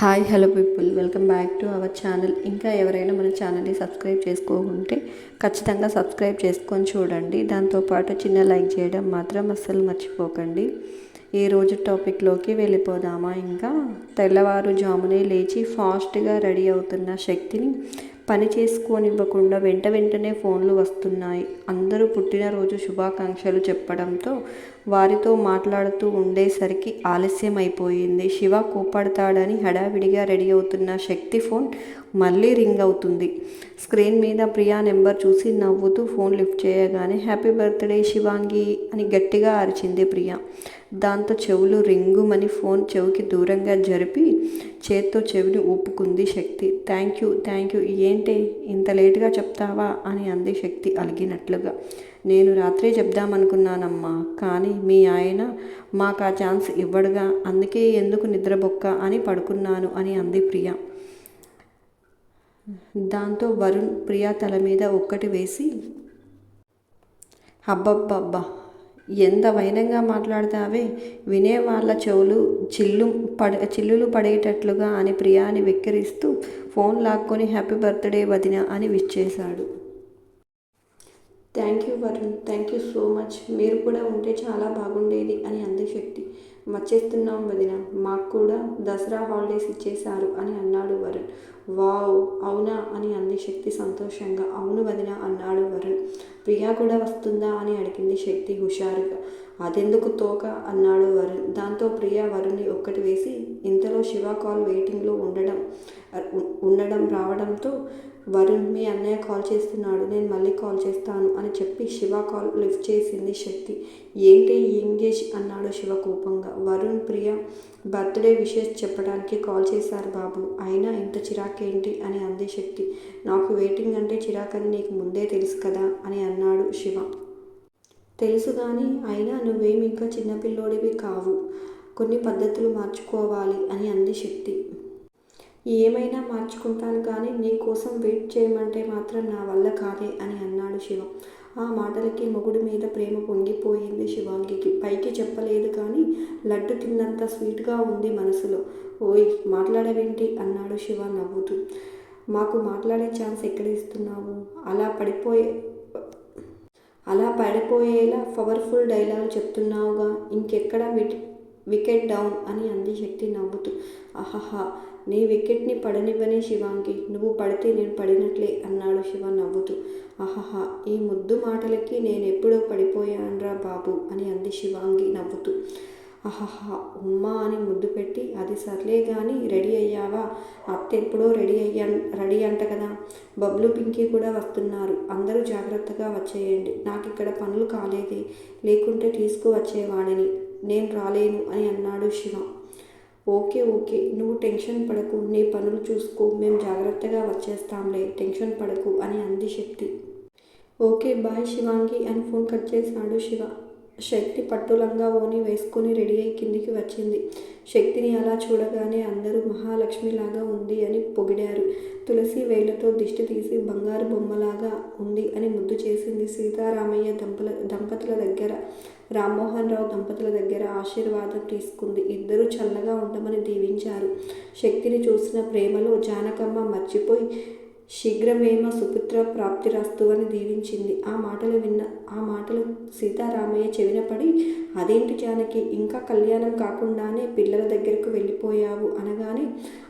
Hi hello people. Welcome back to our channel. ఇంకా ఎవరైనా మన ఛానల్ని సబ్స్క్రైబ్ చేసుకోకుంటే ఖచ్చితంగా సబ్స్క్రైబ్ చేసుకొని చూడండి. దాంతోపాటు చిన్న లైక్ చేయడం మాత్రం అస్సలు మర్చిపోకండి. ఈ రోజు టాపిక్లోకి వెళ్ళిపోదామా? ఇంకా తెల్లవారుజామునే లేచి ఫాస్ట్గా రెడీ అవుతున్న శక్తిని పని చేసుకోనివ్వకుండా వెంట వెంటనే ఫోన్లు వస్తున్నాయి. అందరూ పుట్టినరోజు శుభాకాంక్షలు చెప్పడంతో వారితో మాట్లాడుతూ ఉండేసరికి ఆలస్యం అయిపోయింది శివ కోపడతాడని హడావిడిగా రెడీ అవుతున్న శక్తి ఫోన్ మళ్ళీ రింగ్ అవుతుంది. స్క్రీన్ మీద ప్రియా నెంబర్ చూసి నవ్వుతూ ఫోన్ లిఫ్ట్ చేయగానే హ్యాపీ బర్త్డే శివాంగి అని గట్టిగా అరిచింది ప్రియా. దాంతో చెవులు రింగుమని ఫోన్ చెవికి దూరంగా జరిపి చేత్తో చెవిని ఊపుకుంది Shakti. Thank you thank you. ఏంటి ఇంత లేటుగా చెప్తావా? అని అంది శక్తి అలిగినట్లుగా. నేను రాత్రే చెప్దామనుకున్నానమ్మా కానీ మీ ఆయన మాకు ఆ ఛాన్స్ ఇవ్వడుగా అందుకే ఎందుకు నిద్రబొక్క అని పడుకున్నాను అని అంది ప్రియ. దాంతో వరుణ్ ప్రియా తల మీద ఒక్కటి వేసి అబ్బబ్బబ్బా ఎంత వైనంగా మాట్లాడతావే వినే వాళ్ళ చెవులు చిల్లు పడ చిల్లులు పడేటట్లుగా అని ప్రియాని వెక్కిరిస్తూ ఫోన్ లాక్కొని హ్యాపీ బర్త్డే వదిన అని విచ్చేశాడు thank you Varun thank you so much మీరు కూడా ఉంటే చాలా బాగుండేది అని అంది శక్తి. వచ్చేస్తున్నాం వదిన. మాకు కూడా దసరా హాలిడేస్ ఇచ్చేశారు అని అన్నాడు వరుణ్. వావ్! అవునా? అని అంది శక్తి సంతోషంగా. అవును వదిన అన్నాడు వరుణ్. ప్రియా కూడా వస్తుందా? అని అడిగింది శక్తి హుషారుగా. అదెందుకు తోక? అన్నాడు వరుణ్. దాంతో ప్రియా వరుణ్ని ఒక్కటి వేసి ఇంతలో శివ కాల్ వెయిటింగ్లో ఉండడం ఉండడం రావడంతో వరుణ్ మీ అన్నయ్య కాల్ చేస్తున్నాడు నేను మళ్ళీ కాల్ చేస్తాను అని చెప్పి శివ కాల్ లిఫ్ట్ చేసింది శక్తి. ఏంటి ఎంగేజ్? అన్నాడు శివ కోపంగా. వరుణ్ ప్రియ బర్త్డే విషెస్ చెప్పడానికి కాల్ చేశారు బాబు. అయినా ఇంత చిరాకేంటి? అని అంది శక్తి. నాకు వెయిటింగ్ అంటే చిరాకని నీకు ముందే తెలుసు కదా? అని అన్నాడు శివ. తెలుసు కానీ అయినా నువ్వేం ఇంకా చిన్నపిల్లోడివి కావు. కొన్ని పద్ధతులు మార్చుకోవాలి అని అంది శక్తి. ఏమైనా మార్చుకుంటాను కానీ నీ కోసం వెయిట్ చేయమంటే మాత్రం నా వల్ల కాదే అని అన్నాడు శివ. ఆ మాటలకి మొగుడు మీద ప్రేమ పొంగిపోయింది శివాంగికి. పైకి చెప్పలేదు కానీ లడ్డు తిన్నంత స్వీట్గా ఉంది మనసులో. ఓయ్ మాట్లాడవేంటి? అన్నాడు శివ నవ్వుతూ. మాకు మాట్లాడే ఛాన్స్ ఎక్కడ ఇస్తున్నావు? అలా పడిపోయే అలా పడిపోయేలా పవర్ఫుల్ డైలాగ్ చెప్తున్నావుగా. ఇంకెక్కడ వికెట్ డౌన్? అని అంది శక్తి నవ్వుతూ. అహహా నీ వికెట్ని పడనివ్వని శివాంగి నువ్వు పడితే నేను పడినట్లే అన్నాడు శివ నవ్వుతూ. అహహా ఈ ముద్దు మాటలకి నేను ఎప్పుడో పడిపోయానురా బాబు అని అంది శివాంగి నవ్వుతూ. అహహా ఉమ్మా అని ముద్దు పెట్టి అది సర్లే కానీ రెడీ అయ్యావా? అత్త ఎప్పుడో రెడీ అయ్యా రెడీ అంట కదా. బబ్లు పింకీ కూడా వస్తున్నారు. అందరూ జాగ్రత్తగా వచ్చేయండి. నాకు ఇక్కడ పనులు కాలేదే. లేకుంటే తీసుకువచ్చేవాడిని. నేను రాలేను అని అన్నాడు శివ. Okay okay. నువ్వు టెన్షన్ పడకు. నీ పనులు చూసుకో. మేము జాగ్రత్తగా వచ్చేస్తాంలే. టెన్షన్ పడకు అని అంది శక్తి. ఓకే బాయ్ శివాంగి అని ఫోన్ కట్ చేశాడు శివ. శక్తి పట్టులంగా ఓని వేసుకుని రెడీ అయి కిందికి వచ్చింది. శక్తిని అలా చూడగానే అందరూ మహాలక్ష్మిలాగా ఉంది అని పొగిడారు. తులసి వేళ్ళతో దిష్టి తీసి బంగారు బొమ్మలాగా ఉంది అని ముద్దు చేసింది సీతారామయ్య దంపల దంపతుల దగ్గర. రామ్మోహన్ రావు దంపతుల దగ్గర ఆశీర్వాదం తీసుకుంది. ఇద్దరూ చల్లగా ఉండమని దీవించారు. శక్తిని చూసిన ప్రేమలో జానకమ్మ మర్చిపోయి శీఘ్రమేమ సుపుత్ర ప్రాప్తిరస్తు అని దీవించింది. ఆ మాటలు విన్న ఆ మాటలు సీతారామయ్య చెవిన పడి అదేంటి జానకి ఇంకా కళ్యాణం కాకుండానే పిల్లల దగ్గరకు వెళ్ళిపోయావు అనగానే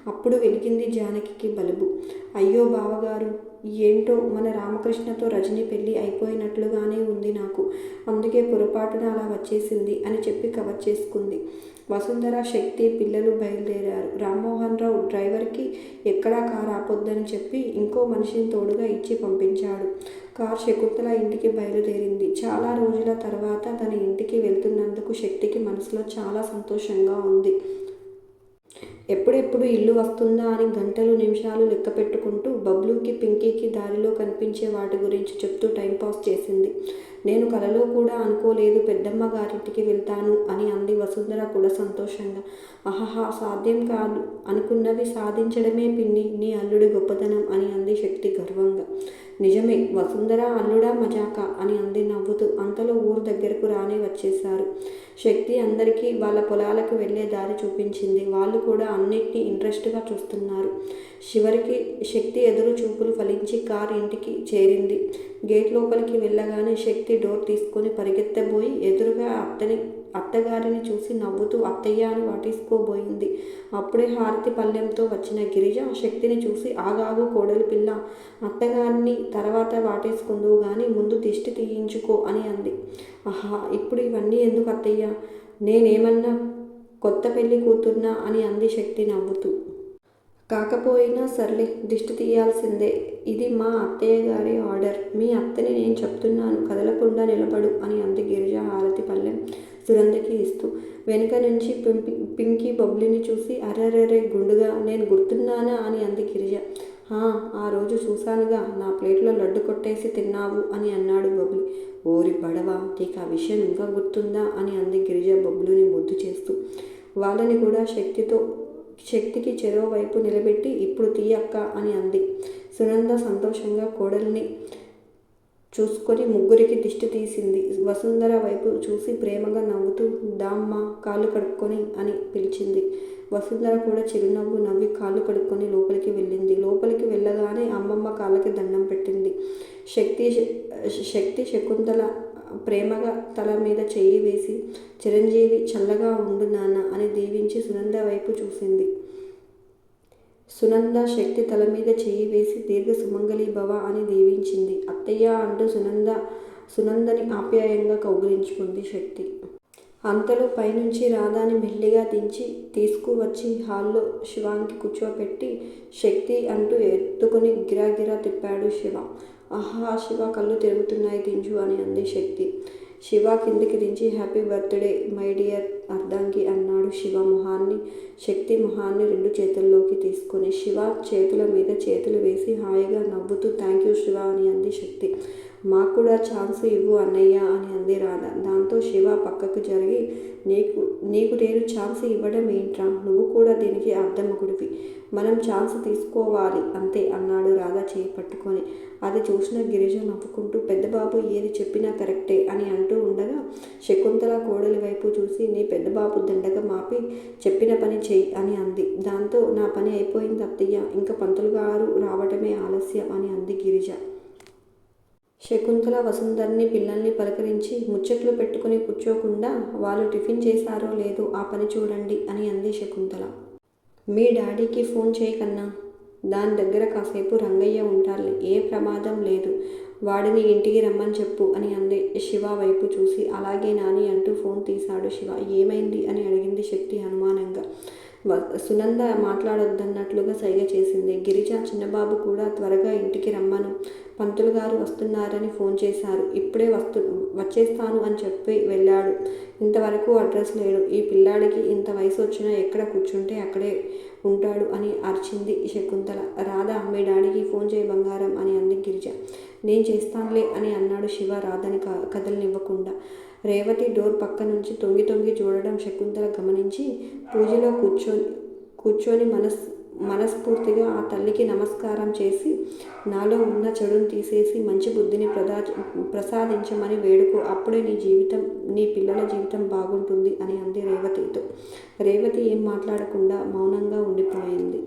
అప్పుడు వెలిగింది జానకి బలుబు. అయ్యో బావగారు ఏంటో మన రామకృష్ణతో రజని పెళ్ళి అయిపోయినట్లుగానే ఉంది నాకు. అందుకే పొరపాటున అలా వచ్చేసింది అని చెప్పి కవర్ చేసుకుంది. వసుంధర శక్తి పిల్లలు బయలుదేరారు. రామ్మోహన్ రావు డ్రైవర్కి ఎక్కడా కారు ఆపొద్దని చెప్పి ఇంకో మనిషిని తోడుగా ఇచ్చి పంపించాడు. కార్ శకుంతల ఇంటికి బయలుదేరింది. చాలా రోజుల తర్వాత తన ఇంటికి వెళ్తున్నందుకు శక్తికి మనసులో చాలా సంతోషంగా ఉంది. ఎప్పుడెప్పుడు ఇల్లు వస్తుందా అని గంటలు నిమిషాలు లెక్క పెట్టుకుంటూ బబ్లూకి పింకీకి దారిలో కనిపించే వాటి గురించి చెప్తూ టైంపాస్ చేసింది. నేను కలలో కూడా అనుకోలేదు పెద్దమ్మ గారింటికి వెళ్తాను అని అంది వసుంధర కూడా సంతోషంగా. అహహా సాధ్యం కాదు. అనుకున్నవి సాధించడమే పిన్ని నీ అల్లుడి గొప్పతనం అని అంది శక్తి గర్వంగా. నిజమే వసుంధర అల్లుడా మజాక అని అంది నవ్వుతూ. అంతలో ఊరు దగ్గరకు రానే వచ్చేశారు. శక్తి అందరికీ వాళ్ళ పొలాలకు వెళ్ళే దారి చూపించింది. వాళ్ళు కూడా అన్నిటినీ ఇంట్రెస్ట్గా చూస్తున్నారు. చివరికి శక్తి ఎదురు చూపులు ఫలించి కార్ ఇంటికి చేరింది. గేట్ లోపలికి వెళ్ళగానే శక్తి డోర్ తీసుకొని పరిగెత్తబోయి ఎదురుగా అత్తని అత్తగారిని చూసి నవ్వుతూ అత్తయ్య అని వాటేసుకోబోయింది. అప్పుడే హారతి పల్లెంతో వచ్చిన గిరిజ శక్తిని చూసి ఆగాగు కోడలి పిల్ల అత్తగారిని తర్వాత వాటేసుకుందువు కానీ ముందు దిష్టి తీయించుకో అని అంది. ఆహా ఇప్పుడు ఇవన్నీ ఎందుకు అత్తయ్య? నేనేమన్నా కొత్త పెళ్ళి కూతుర్నా? అని అంది శక్తి నవ్వుతూ. కాకపోయినా సర్లే దిష్టి తీయాల్సిందే. ఇది మా అత్తయ్య గారి ఆర్డర్. మీ అత్తని నేను చెప్తున్నాను కదలకుండా నిలబడు అని అంది గిరిజ హారతి పల్లెం సురంధకి ఇస్తూ. వెనుక నుంచి పింపి పింకీ బొబ్లిని చూసి అరెరెరే గుండుగా నేను గుర్తున్నానా అని అంది గిరిజ. ఆ రోజు చూశానుగా నా ప్లేట్లో లడ్డు కొట్టేసి తిన్నావు అని అన్నాడు బొబ్లి ఓరి బడవా నీకు ఆ విషయం ఇంకా గుర్తుందా అని అంది గిరిజ బొబ్లుని ముద్దు చేస్తూ. వాళ్ళని కూడా శక్తితో శక్తికి చెరో వైపు నిలబెట్టి ఇప్పుడు తీయక్క అని అంది. సునంద సంతోషంగా కోడల్ని చూసుకొని ముగ్గురికి దిష్టి తీసింది. వసుంధర వైపు చూసి ప్రేమగా నవ్వుతూ దామ్మ కాళ్ళు కడుక్కొని అని పిలిచింది. వసుంధర కూడా చిరునవ్వు నవ్వి కాళ్ళు కడుక్కొని లోపలికి వెళ్ళింది. లోపలికి వెళ్ళగానే అమ్మమ్మ కాళ్ళకి దండం పెట్టింది. శక్తి శక్తి శకుంతల ప్రేమగా తల మీద చేయి వేసి చిరంజీవి చల్లగా ఉండు నాన్న అని దీవించి సునంద వైపు చూసింది. సునంద శక్తి తల మీద చేయి వేసి దీర్ఘ సుమంగళి భవ అని దీవించింది. అత్తయ్య అంటూ సునంద సునందని ఆప్యాయంగా కౌగిలించుకుంది శక్తి. అంతలో పైనుంచి రాధాని మెల్లిగా దించి తీసుకువచ్చి హాల్లో శివానికి కూర్చోపెట్టి శక్తి అంటూ ఎత్తుకుని గిరాగిరా తిప్పాడు శివ. ఆహా శివ కళ్ళు తిరుగుతున్నాయి దించు అని అంది శక్తి. శివ కిందికి దించి హ్యాపీ బర్త్డే మై డియర్ అర్ధాంగి అన్నాడు శివ మొహాన్ని. శక్తి మొహాన్ని రెండు చేతుల్లోకి తీసుకొని శివ చేతుల మీద చేతులు వేసి హాయిగా నవ్వుతూ థ్యాంక్ యూ శివ అని అంది శక్తి. మాకు కూడా ఛాన్స్ ఇవ్వు అన్నయ్య అని అంది రాధ. దాంతో శివ పక్కకు జరిగి నీకు నీకు నేను ఛాన్స్ ఇవ్వడం ఏంట్రా? నువ్వు కూడా దీనికి అర్ధమగుడివి మనం ఛాన్స్ తీసుకోవాలి అంతే అన్నాడు రాధా చేయి పట్టుకొని. అది చూసిన గిరిజ నవ్వుకుంటూ పెద్దబాబు ఏది చెప్పినా కరెక్టే అని అంటూ ఉండగా శకుంతల కోడలి వైపు చూసి నీ పెద్దబాబు దండగ మాపి చెప్పిన పని చెయ్యి అని అంది. దాంతో నా పని అయిపోయింది అత్తయ్య ఇంకా పంతులు గారు రావటమే ఆలస్యం అని అంది గిరిజ. శకుంతల వసుంధర్ని పిల్లల్ని పలకరించి ముచ్చట్లు పెట్టుకుని కూర్చోకుండా వాళ్ళు టిఫిన్ చేశారో లేదో ఆ పని చూడండి అని అంది శకుంతల. మీ డాడీకి ఫోన్ చేయకన్నా దాని దగ్గర కాసేపు రంగయ్య ఉంటారులే ఏ ప్రమాదం లేదు. వాడిని ఇంటికి రమ్మని చెప్పు అని అంది. శివ వైపు చూసి అలాగే నాని అంటూ ఫోన్ తీశాడు శివ. ఏమైంది? అని అడిగింది శక్తి అనుమానంగా. సునంద మాట్లాడొద్దన్నట్లుగా సైగ చేసింది. గిరిజ చిన్నబాబు కూడా త్వరగా ఇంటికి రమ్మను. పంతులు గారు వస్తున్నారని ఫోన్ చేశారు. ఇప్పుడే వస్తు వచ్చేస్తాను అని చెప్పి వెళ్ళాడు. ఇంతవరకు అడ్రస్ లేడు. ఈ పిల్లాడికి ఇంత వయసు వచ్చినా ఎక్కడ కూర్చుంటే అక్కడే ఉంటాడు అని అరిచింది శకుంతల. రాధా మీ డాడీకి ఫోన్ చేయ బంగారం అని అంది గిరిజ. నేను చేస్తానులే అని అన్నాడు శివ రాధని క కదలనివ్వకుండా. రేవతి డోర్ పక్క నుంచి తొంగి తొంగి చూడడం శకుంతల గమనించి పూజలో కూర్చొని కూర్చొని మనస్ మనస్ఫూర్తిగా ఆ తల్లికి నమస్కారం చేసి నాలో ఉన్న చెడును తీసేసి మంచి బుద్ధిని ప్రదా ప్రసాదించమని వేడుకో అప్పుడే నీ జీవితం నీ పిల్లల జీవితం బాగుంటుంది అని అంది రేవతితో. రేవతి ఏం మాట్లాడకుండా మౌనంగా ఉండిపోయింది.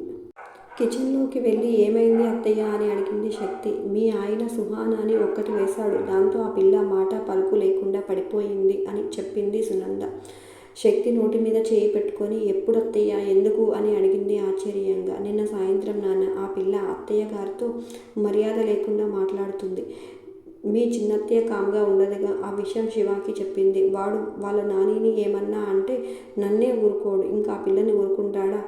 కిచెన్లోకి వెళ్ళి ఏమైంది అత్తయ్య అని అడిగింది శక్తి. మీ ఆయన సుహానాని ఒక్కటి వేశాడు. దాంతో ఆ పిల్ల మాట పలుకు లేకుండా పడిపోయింది అని చెప్పింది సునంద. శక్తి నోటి మీద చేయి పెట్టుకొని ఎప్పుడు అత్తయ్య ఎందుకు? అని అడిగింది ఆశ్చర్యంగా. నిన్న సాయంత్రం నాన్న ఆ పిల్ల అత్తయ్య గారితో మర్యాద లేకుండా మాట్లాడుతుంది. మీ చిన్నత్తయ్య కామ్గా ఉండదుగా ఆ విషయం శివాకి చెప్పింది. వాడు వాళ్ళ నానిని ఏమన్నా అంటే నన్నే ఊరుకోడు. ఇంకా ఆ పిల్లని ఊరుకుంటాడా?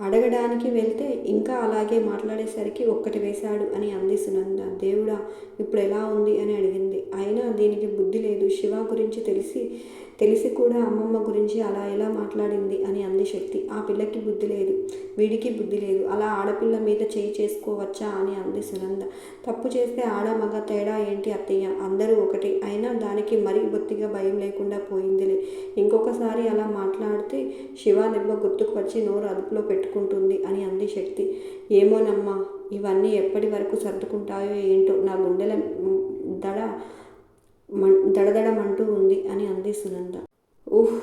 అడగడానికి వెళ్తే ఇంకా అలాగే మాట్లాడేసరికి ఒక్కటి వేశాడు అని అంది సునంద. దేవుడా ఇప్పుడు ఎలా ఉంది? అని అడిగింది. అయినా దీనికి బుద్ధి లేదు. శివ గురించి తెలిసి తెలిసి కూడా అమ్మమ్మ గురించి అలా ఎలా మాట్లాడింది అని అంది శక్తి. ఆ పిల్లకి బుద్ధి లేదు. వీడికి బుద్ధి లేదు. అలా ఆడపిల్ల మీద చేయి చేసుకోవచ్చా అని అంది సునంద. తప్పు చేస్తే ఆడ మగ తేడా ఏంటి అత్తయ్య? అందరూ ఒకటి. అయినా దానికి మరీ బొత్తిగా భయం లేకుండా పోయిందిలే. ఇంకొకసారి అలా మాట్లాడితే శివ దెబ్బ గుర్తుకు వచ్చి నోరు అదుపులో పెట్టుకుంటుంది అని అంది శక్తి. ఏమోనమ్మా ఇవన్నీ ఎప్పటి వరకు సర్దుకుంటాయో ఏంటో నా గుండెల దడ దడదడమంటూ ఉంది అని అంది సునంద. ఊహ్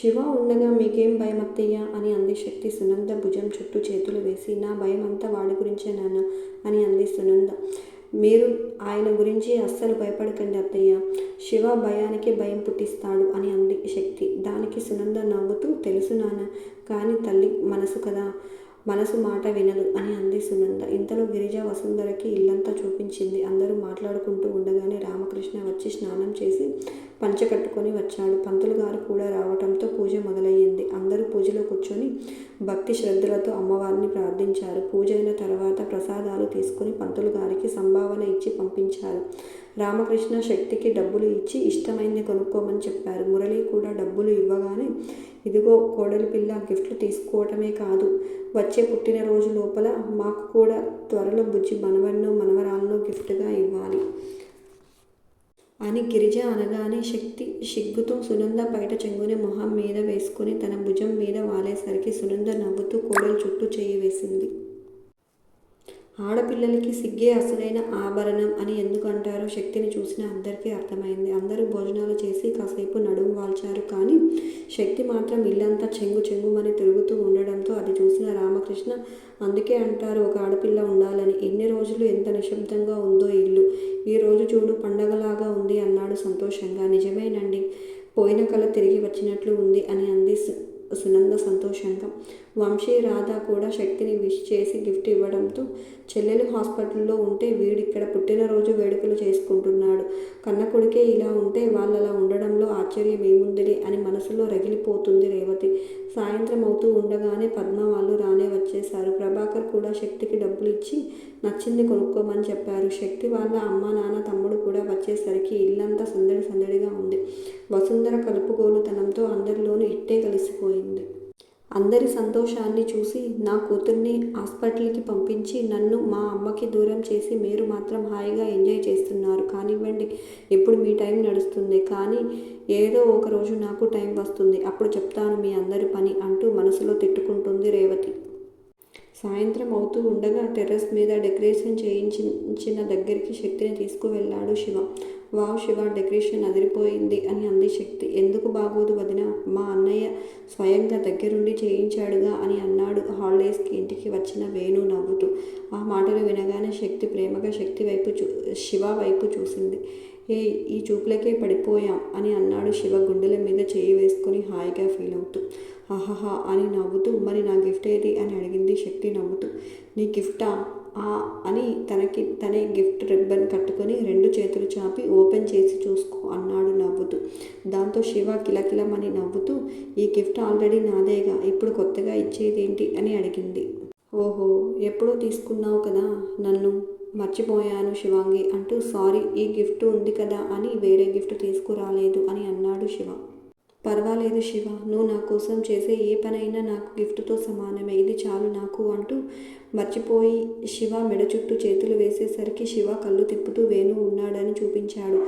శివ ఉండగా మీకేం భయం అత్తయ్య అని అంది శక్తి. సునంద భుజం చుట్టూ చేతులు వేసి నా భయం అంతా వాడి గురించే నాన్న అని అంది సునంద. మీరు ఆయన గురించి అస్సలు భయపడకండి అత్తయ్య. శివ భయానికి భయం పుట్టిస్తాడు అని అంది శక్తి. దానికి సునంద నవ్వుతూ తెలుసు నాన్న కానీ తల్లి మనసు కదా. మనసు మాట వినదు అని అంది సునంద ఇంతలో గిరిజ వసుంధరకి ఇల్లంతా చూపించింది. అందరూ మాట్లాడుకుంటూ ఉండగానే రామకృష్ణ వచ్చి స్నానం చేసి పంచ కట్టుకొని వచ్చాడు. పంతులు గారు కూడా రావటంతో పూజ మొదలయ్యింది. అందరూ పూజలో కూర్చొని భక్తి శ్రద్ధలతో అమ్మవారిని ప్రార్థించారు. పూజ అయిన తర్వాత ప్రసాదాలు తీసుకుని పంతులు గారికి సంభావన ఇచ్చి పంపించారు. రామకృష్ణ శక్తికి డబ్బులు ఇచ్చి ఇష్టమైంది కొనుక్కోమని చెప్పారు. మురళి కూడా డబ్బులు ఇవ్వగానే ఇదిగో కోడలి పిల్ల గిఫ్ట్లు తీసుకోవటమే కాదు. వచ్చే పుట్టినరోజు లోపల మాకు కూడా త్వరలో బుజ్జి మనవన్నో మనవరాలను గిఫ్ట్గా ఇవ్వాలి. అని గిరిజ అనగానే శక్తి సిగ్గుతో సునంద బయట చెంగుని మొహం మీద వేసుకుని తన భుజం మీద వాలేసరికి సునంద నవ్వుతూ కోడలు చుట్టూ చేయి వేసింది. ఆడపిల్లలకి సిగ్గే అసలైన ఆభరణం అని ఎందుకంటారో శక్తిని చూసిన అందరికీ అర్థమైంది. అందరూ భోజనాలు చేసి కాసేపు నడుము వాల్చారు. కానీ శక్తి మాత్రం ఇల్లంతా చెంగు చెంగుమని తిరుగుతూ ఉండడంతో అది చూసిన రామకృష్ణ అందుకే అంటారు ఒక ఆడపిల్ల ఉండాలని. ఎన్ని రోజులు ఎంత నిశ్శబ్దంగా ఉందో ఇల్లు. ఈ రోజు చూడు పండగలాగా ఉంది అన్నాడు సంతోషంగా. నిజమేనండి. పోయిన కళ తిరిగి వచ్చినట్లు ఉంది అని అంది సునంద సంతోషంగా వంశీ రాధ కూడా శక్తిని విష్ చేసి గిఫ్ట్ ఇవ్వడంతో చెల్లెలు హాస్పిటల్లో ఉంటే వీడిక్కడ పుట్టినరోజు వేడుకలు చేసుకుంటున్నాడు. కన్న కొడుకే ఇలా ఉంటే వాళ్ళలా ఉండడంలో ఆశ్చర్యం ఏముందిలే అని మనసులో రగిలిపోతుంది రేవతి. సాయంత్రం అవుతూ ఉండగానే పద్మ వాళ్ళు రానే వచ్చేశారు. ప్రభాకర్ కూడా శక్తికి డబ్బులు ఇచ్చి నచ్చింది కొనుక్కోమని చెప్పారు. శక్తి వాళ్ళ అమ్మ నాన్న తమ్ముడు కూడా వచ్చేసరికి ఇల్లంతా సందడి సందడిగా ఉంది. వసుంధర కలుపుగోలుతనంతో అందరిలోనూ ఇట్టే కలిసిపోయింది. అందరి సంతోషాన్ని చూసి నా కూతుర్ని హాస్పిటల్కి పంపించి నన్ను మా అమ్మకి దూరం చేసి మీరు మాత్రం హాయిగా ఎంజాయ్ చేస్తున్నారు. కానివ్వండి ఇప్పుడు మీ టైం నడుస్తుంది. కానీ ఏదో ఒక రోజు నాకు టైం వస్తుంది. అప్పుడు చెప్తాను మీ అందరి పని అంటూ మనసులో తిట్టుకుంటుంది రేవతి. సాయంత్రం అవుతూ ఉండగా టెర్రస్ మీద డెకరేషన్ చేయించిన దగ్గరికి శక్తిని తీసుకువెళ్ళాడు శివ. వావ్ శివ డెకరేషన్ అదిరిపోయింది అని అంది శక్తి. ఎందుకు బాగోదు వదిన మా అన్న స్వయంగా దగ్గరుండి చేయించాడుగా అని అన్నాడు. హాలిడేస్కి ఇంటికి వచ్చిన వేణు నవ్వుతూ. ఆ మాటలు వినగానే శక్తి ప్రేమగా శక్తి వైపు చూ శివ వైపు చూసింది. ఏ ఈ చూపులకే పడిపోయాం అని అన్నాడు శివ గుండెల మీద చేయి వేసుకొని హాయిగా ఫీల్ అవుతూ. ఆహాహా అని నవ్వుతూ మరి నా గిఫ్ట్ ఏది అని అడిగింది శక్తి నవ్వుతూ. నీ గిఫ్టా? అని తనకి తనే గిఫ్ట్ రిబ్బన్ కట్టుకొని రెండు చేతులు చాపి ఓపెన్ చేసి చూసుకో అన్నాడు నవ్వుతూ. దాంతో శివ కిలకిలమని నవ్వుతూ ఈ గిఫ్ట్ ఆల్రెడీ నాదేగా ఇప్పుడు కొత్తగా ఇచ్చేదేంటి అని అడిగింది. ఓహో ఎప్పుడో తీసుకున్నావు కదా నన్ను మర్చిపోయాను శివాంగి అంటూ సారీ ఈ గిఫ్ట్ ఉంది కదా అని వేరే గిఫ్ట్ తీసుకురాలేదు అని అన్నాడు శివ. పర్వాలేదు శివ నువ్వు నా కోసం చేసే ఏ పనైనా నాకు గిఫ్ట్తో సమానమే. ఇది చాలు నాకు అంటూ మర్చిపోయి శివ మెడ చుట్టూ చేతులు వేసేసరికి శివ కళ్ళు తిప్పుతూ వేణు ఉన్నాడని చూపించాడు.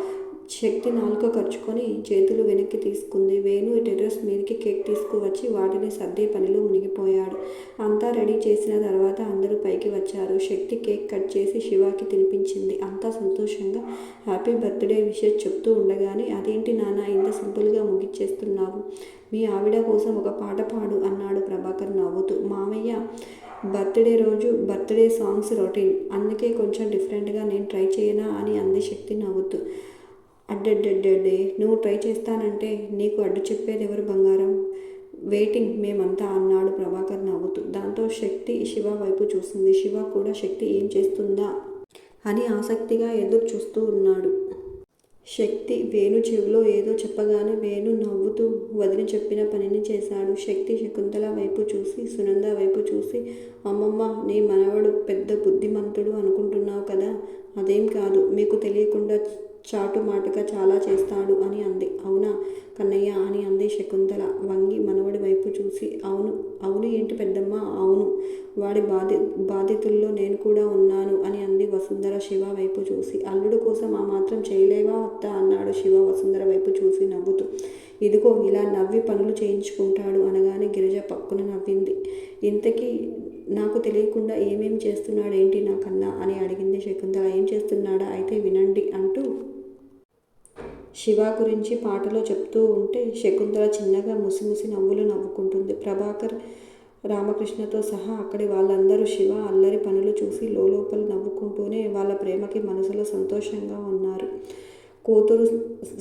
శక్తి నాలుక ఖర్చుకొని చేతులు వెనక్కి తీసుకుంది. వేణు టెర్రస్ మీదకి కేక్ తీసుకువచ్చి వాటిని సర్దే పనిలో మునిగిపోయాడు. అంతా రెడీ చేసిన తర్వాత అందరూ పైకి వచ్చారు. శక్తి కేక్ కట్ చేసి శివాకి తినిపించింది. అంతా సంతోషంగా హ్యాపీ బర్త్డే విషెస్ చెప్తూ ఉండగానే అదేంటి నాన్న ఇంత సింపుల్గా ముగిచ్చేస్తున్నావు? మీ ఆవిడ కోసం ఒక పాట పాడు అన్నాడు ప్రభాకర్ నవ్వుతూ. మామయ్య బర్త్డే రోజు బర్త్డే సాంగ్స్ రొటీన్. అందుకే కొంచెం డిఫరెంట్గా నేను ట్రై చేయనా? అని అంది శక్తి నవ్వుతూ. అడ్డడ్డడ్డే నువ్వు ట్రై చేస్తానంటే నీకు అడ్డు చెప్పేది ఎవరు బంగారం? వెయిటింగ్ మేమంతా అన్నాడు ప్రభాకర్ నవ్వుతూ. దాంతో శక్తి శివ వైపు చూసింది. శివ కూడా శక్తి ఏం చేస్తుందా అని ఆసక్తిగా ఎదురు చూస్తూ ఉన్నాడు. శక్తి వేణు చెవిలో ఏదో చెప్పగానే వేణు నవ్వుతూ వదిలి చెప్పిన పనిని చేశాడు. శక్తి శకుంతల వైపు చూసి సునంద వైపు చూసి అమ్మమ్మ నీ మనవడు పెద్ద బుద్ధిమంతుడు అనుకుంటున్నావు కదా? అదేం కాదు. మీకు తెలియకుండా చాటుమాటుగా చాలా చేస్తాడు అని అంది. అవునా కన్నయ్య అని అంది శకుంతల. వంగి మనవడి వైపు చూసి అవును అవును ఏంటి పెద్దమ్మ అవును. వాడి బాధి బాధితుల్లో నేను కూడా ఉన్నాను అని అంది వసుంధర శివ వైపు చూసి. అల్లుడు కోసం ఆ మాత్రం చేయలేవా అత్త అన్నాడు శివ వసుంధర వైపు చూసి నవ్వుతూ. ఇదిగో ఇలా నవ్వి పనులు చేయించుకుంటాడు అనగానే గిరిజ పక్కున నవ్వింది. ఇంతకీ నాకు తెలియకుండా ఏమేం చేస్తున్నాడేంటి ఏంటి కన్నా అని అడిగింది శకుంతల. ఏం చేస్తున్నాడా? అయితే వినండి అంటూ శివ గురించి పాటలో చెప్తూ ఉంటే శకుంతల చిన్నగా ముసిముసి నవ్వులు నవ్వుకుంటుంది. ప్రభాకర్ రామకృష్ణతో సహా అక్కడి వాళ్ళందరూ శివ అల్లరి పనులు చూసి లోపల నవ్వుకుంటూనే వాళ్ళ ప్రేమకి మనసులో సంతోషంగా ఉన్నారు. కూతురు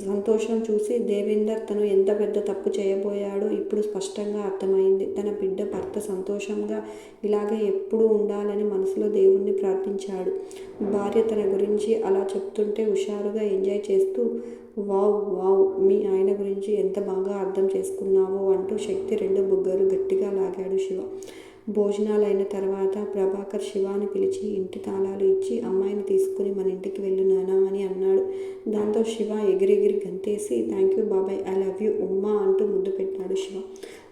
సంతోషం చూసి దేవేందర్ తను ఎంత పెద్ద తప్పు చేయబోయాడో ఇప్పుడు స్పష్టంగా అర్థమైంది. తన బిడ్డ భర్త సంతోషంగా ఇలాగే ఎప్పుడూ ఉండాలని మనసులో దేవుణ్ణి ప్రార్థించాడు. భార్య తన గురించి అలా చెప్తుంటే హుషారుగా ఎంజాయ్ చేస్తూ వావ్ వావ్ మీ ఆయన గురించి ఎంత బాగా అర్థం చేసుకున్నావో అంటూ శక్తి రెండు బుగ్గలు గట్టిగా లాగాడు శివ. భోజనాలైన తర్వాత ప్రభాకర్ శివాని పిలిచి ఇంటి తాళాలు ఇచ్చి అమ్మాయిని తీసుకుని మన ఇంటికి వెళ్ళు నానా అని అన్నాడు. దాంతో శివ ఎగిరెగిరి గంతేసి థ్యాంక్ యూ బాబాయ్ ఐ లవ్ యూ ఉమ్మా అంటూ ముద్దు పెట్టాడు శివ.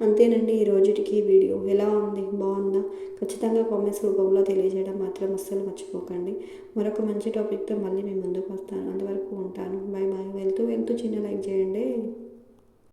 అంతేనండి ఈ రోజుటికి వీడియో ఎలా ఉంది? బాగుందా? ఖచ్చితంగా కామెంట్స్ రూపంలో తెలియజేయడం మాత్రం అస్సలు మర్చిపోకండి. మరొక మంచి టాపిక్తో మళ్ళీ మేము ముందుకు వస్తాను. అంతవరకు ఉంటాను. బాయ్ బాయ్ వెళ్తూ వెళ్తూ చిన్న లైక్ చేయండి.